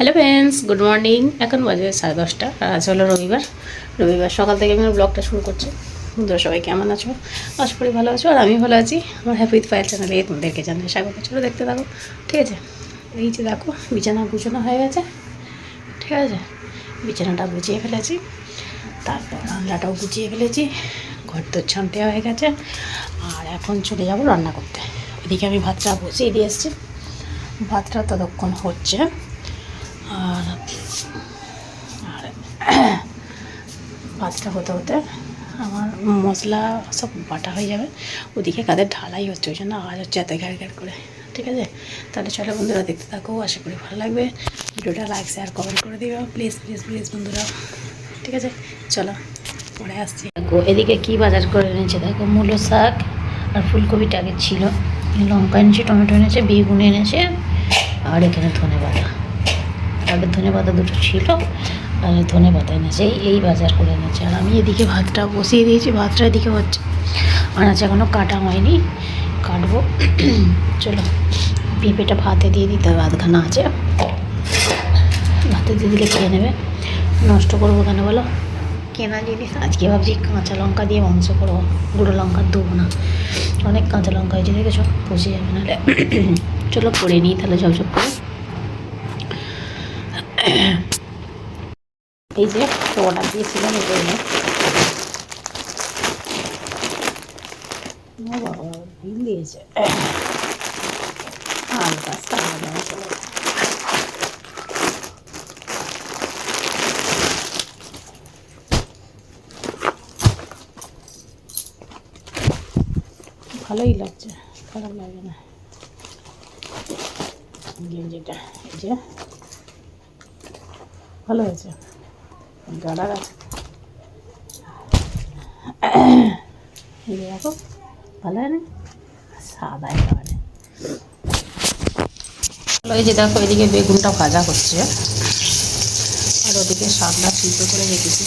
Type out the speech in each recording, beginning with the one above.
Hello friends good morning এখন বাজে সাড়ে দশটা। আর আজ হলো রবিবার। রবিবার সকাল থেকে আমি ব্লগটা শুরু করছি। বন্ধুরা সবাই কেমন আছো? আশা করি ভালো আছো, আর আমি ভালো আছি। আমার হ্যাপি উইথ ফাইল চ্যানেলে তোমাদেরকে জানাই স্বাগত। চলো দেখতে থাকো। ঠিক আছে? এই যে দেখো, বিছানা গুছানো হয়ে গেছে। ঠিক আছে? বিছানাটা গুছিয়ে ফেলেছি। তারপর রান্নাটাও গুছিয়ে ফেলেছি। ঘর তো ছানতে হয়ে গেছে। আর এখন চলে যাব রান্না করতে। ওইদিকে আমি ভাতটা বসিয়ে দিয়ে এসেছি। ভাতটা ততক্ষণ হচ্ছে। আর আর হতে হতে আমার মশলা সব বাটা হয়ে যাবে। ওদিকে কাদের ঢালাই হচ্ছে, ওই জন্য আওয়াজ হচ্ছে এত ঘ্যার ঘ্যার করে। ঠিক আছে? তাহলে চলো বন্ধুরা দেখতে থাকো, আশা করি ভালো লাগবে। ভিডিওটা লাইক শেয়ার কমেন্ট করে দিও। প্লিজ প্লিজ প্লিজ বন্ধুরা। ঠিক আছে? চলো, পরে আসছি। দেখো, এদিকে কি বাজার করে এনেছে? দেখো, মূলো শাক আর ফুলকপিটা আগে ছিল। লঙ্কা এনেছে, টমেটো এনেছে, বেগুন এনেছে, আর এখানে ধনে পাতা আগের ধনে পাতা দুটো ছিল আর ধনে পাতা এনেছে, এই বাজার করে এনেছে। আর আমি এদিকে ভাতটা বসিয়ে দিয়েছি, ভাতটা এদিকে হচ্ছে। আনাজ এখনও কাটা হয়নি, কাটবো। চলো, পেঁপেটা ভাতে দিয়ে দিতে হবে, আধখানা আছে। ভাতে দিয়ে দিলে খেয়ে নেবে? নষ্ট করব কেন বলো? কেনা জিনিস, আজকে ভাবছি কাঁচা লঙ্কা দিয়ে মাংস করব, গুঁড়ো লঙ্কা দেবো না। অনেক কাঁচা লঙ্কা হয়েছে, দেখেছ? পচে যাবে নাহলে। চলো, করে নিই তাহলে ঝপঝপ করে। এই যে অর্ডার দিয়েছিলাম চলে ভালোই লাগছে খারাপ লাগে না। গেঞ্জিটা এই যে ভালো হয়েছে? গাড়া যে দেখো, ভালো হয় সাদা একেবারে। এই যে দেখো, এদিকে বেগুনটা ভাজা হচ্ছে। আর ওদিকে শাকটা সিদ্ধ করে রেখেছি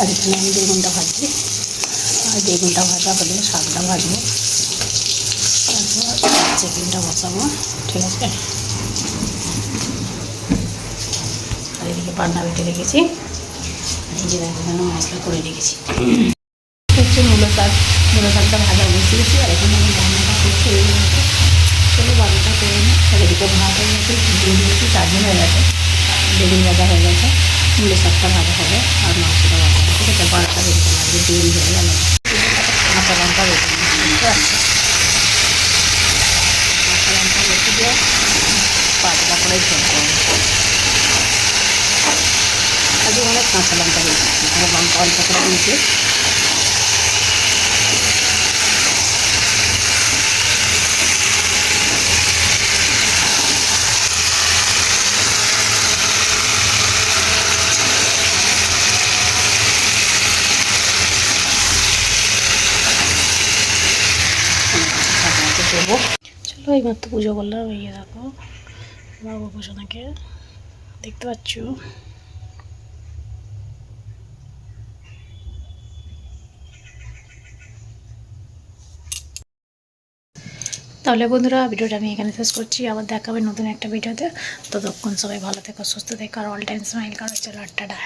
আর এখানে আমি বেগুনটা ভাজছি। আর বেগুনটা ভাজা হলে শাকটা ভাজবো। তারপর চিকেনটা বসাবো, ঠিক আছে? এদিকে পান্না বেটে রেখেছি। এই যে দেখো মশলা করে রেখেছি। হচ্ছে মূলো শাক। মূলো শাকটা ভাজা বসিয়েছি আর এখানে আমি রান্নাটা করছি এই মুহূর্তে। চলো বারোটা করে নিই। আর এদিকে ভাত হয়ে গেছে দিয়ে দিয়েছি চারজন হয়ে গেছে। বেগুন ভাজা হয়ে গেছে, মূলো শাকটা ভাজা হবে, আর মাংসটা ভাজা হবে। ঠিক আছে, বারোটা বেরিয়ে লাগবে দেরি হয়ে গেল। কাঁচা লঙ্কা লঙ্কা বেটে দিয়ে পাতলা করে ঝোল করব আজকে অনেক কাঁচা লঙ্কা দিয়েছি এখানে লঙ্কা অল্প করে দিয়েছি দেবো চলো তো পুজো করলাম, এই দেখো, আমার গোপোষণাকে দেখতে পাচ্ছ? তাহলে বন্ধুরা, ভিডিওটা আমি এখানে শেষ করছি। আবার দেখাবে নতুন একটা ভিডিওতে। ততক্ষণ সবাই ভালো থেকো, সুস্থ থেকো, আর অল টাইম স্মাইল করো। চলো, টাটা।